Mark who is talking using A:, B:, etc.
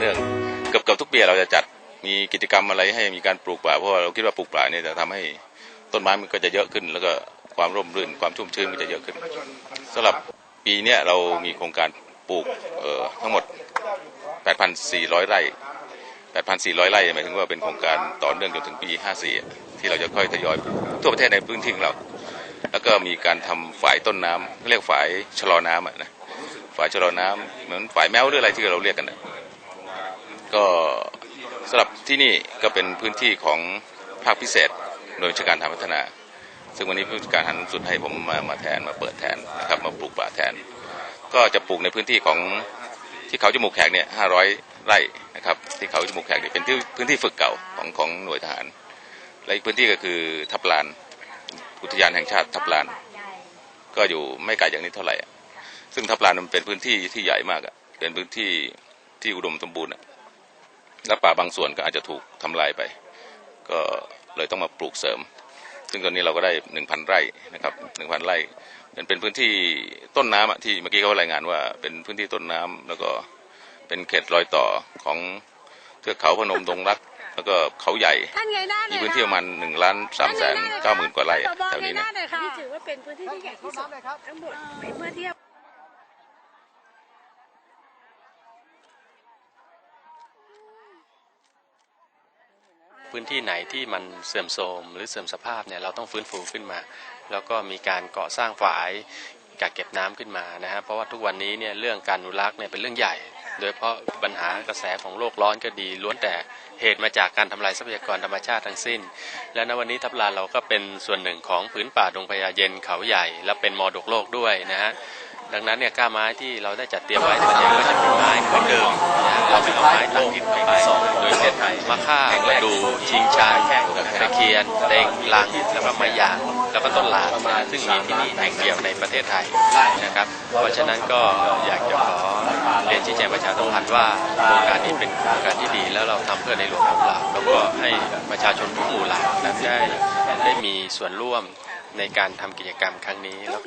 A: เนื่องเกือบเกือบทุกปีเราจะจัดมีกิจกรรมอะไรให้มีการปลูกป่าเพราะเราคิดว่าปลูกป่าเนี่ยจะทำให้ต้นไม้มันก็จะเยอะขึ้น แล้วก็ความร่มรื่นความชุ่มชื้นมันจะเยอะขึ้นสำหรับปีเนี้ยเรามีโครงการปลูกเอ่อทั้งหมด 8,400 ไร่ 8,400 ไร่หมายถึงว่าเป็นโครงการต่อเนื่องจนถึงปี 54 ที่เราจะค่อยทยอยทั่วประเทศในพื้นที่ของเรา แล้วก็มีการทำฝายต้นน้ำเรียกฝายชะลอน้ำอะนะฝายชะลอน้ำเหมือนฝายแมวหรืออะไรที่เราเรียกกันนะ ก็สำหรับที่นี่ก็เป็นพื้นที่ของภาคพิเศษโดยราชการทางพัฒนา ซึ่งวันนี้ผู้การหันสุดให้ผมมามาแทนมาเปิดแทนนะครับมาปลูกป่าแทน ก็จะปลูกในพื้นที่ของที่เขาจมูกแขกเนี่ย500ไร่นะครับที่เขาจมูกแขกเนี่ยเป็นที่พื้นที่ฝึกเก่าของของหน่วยทหาร และอีกพื้นที่ก็คือทับลาน อุทยานแห่งชาติทับลาน ก็อยู่ไม่ไกลจากนี้เท่าไหร่ ซึ่งทับลานมันเป็นพื้นที่ที่ใหญ่มากอะเป็นพื้นที่ที่อุดมสมบูรณ์อะ และป่าบางส่วนก็อาจจะถูกทำลายไป ก็เลยต้องมาปลูกเสริม ซึ่งตอนนี้เราก็ได้หนึ่งพันไร่นะครับหนึ่งพันไร่เป็นเป็นพื้นที่ต้นน้ำอะที่เมื่อกี้เขารายงานว่าเป็นพื้นที่ต้นน้ำแล้วก็เป็นเขตรอยต่อของเทือกเขาพนมดงรัก แล้วก็เขาใหญ่
B: ท่านไงหน้าห
A: มี
B: น่อย
A: พื้นที่ประมาณหนึ่งล้านสามแสนเก้าหมื่นกว่าไร่อะแถวนี้นะ
B: นี่ถือว่าเป็นพื้นที่ที่ใหญ่ที่สุดทั้งหมดเมื่อเทียบ
C: พื้นที่ไหนที่มันเสื่อมโทรมหรือเสื่อมสภาพเนี่ยเราต้องฟื้นฟูขึ้นมา แล้วก็มีการก่อสร้างฝายกักเก็บน้ำขึ้นมานะฮะเพราะว่าทุกวันนี้เนี่ยเรื่องการอนุรักษ์เนี่ยเป็นเรื่องใหญ่ โดยเฉพาะปัญหากระแสของโลกร้อนก็ดี ล้วนแต่เหตุมาจากการทำลายทรัพยากรธรรมชาติทั้งสิ้น และณวันนี้ทับลานเราก็เป็นส่วนหนึ่งของผืนป่าดงพญาเย็นเขาใหญ่ และเป็นมรดกโลกด้วยนะฮะดังนั้นเนี่ยก้าไม้ที่เราได้จัดเตรียมไว้ส่วนใหญ่ก็จะเป็นไม้เหมือนเดิมเราไม่เอาไม้ต่างถิ่นไปโดยเมะค่ามะดูชิงชาตะเคียนเต็งลังแล้วก็ไม้ยางแล้วก็ต้นหลานซึ่งมีที่นี่แห่งเดียวในประเทศไทยนะครับ เพราะฉะนั้นก็อยากจะขอเรียนชี้แจงประชาสัมพันธ์ว่าโครงการนี้เป็นโครงการที่ดี แล้วเราทำเพื่อในหลวงของเราแล้วก็ให้ประชาชนทุกหมู่เหล่าได้ได้มีส่วนร่วมในการทำกิจกรรมครั้งนี้แล้ว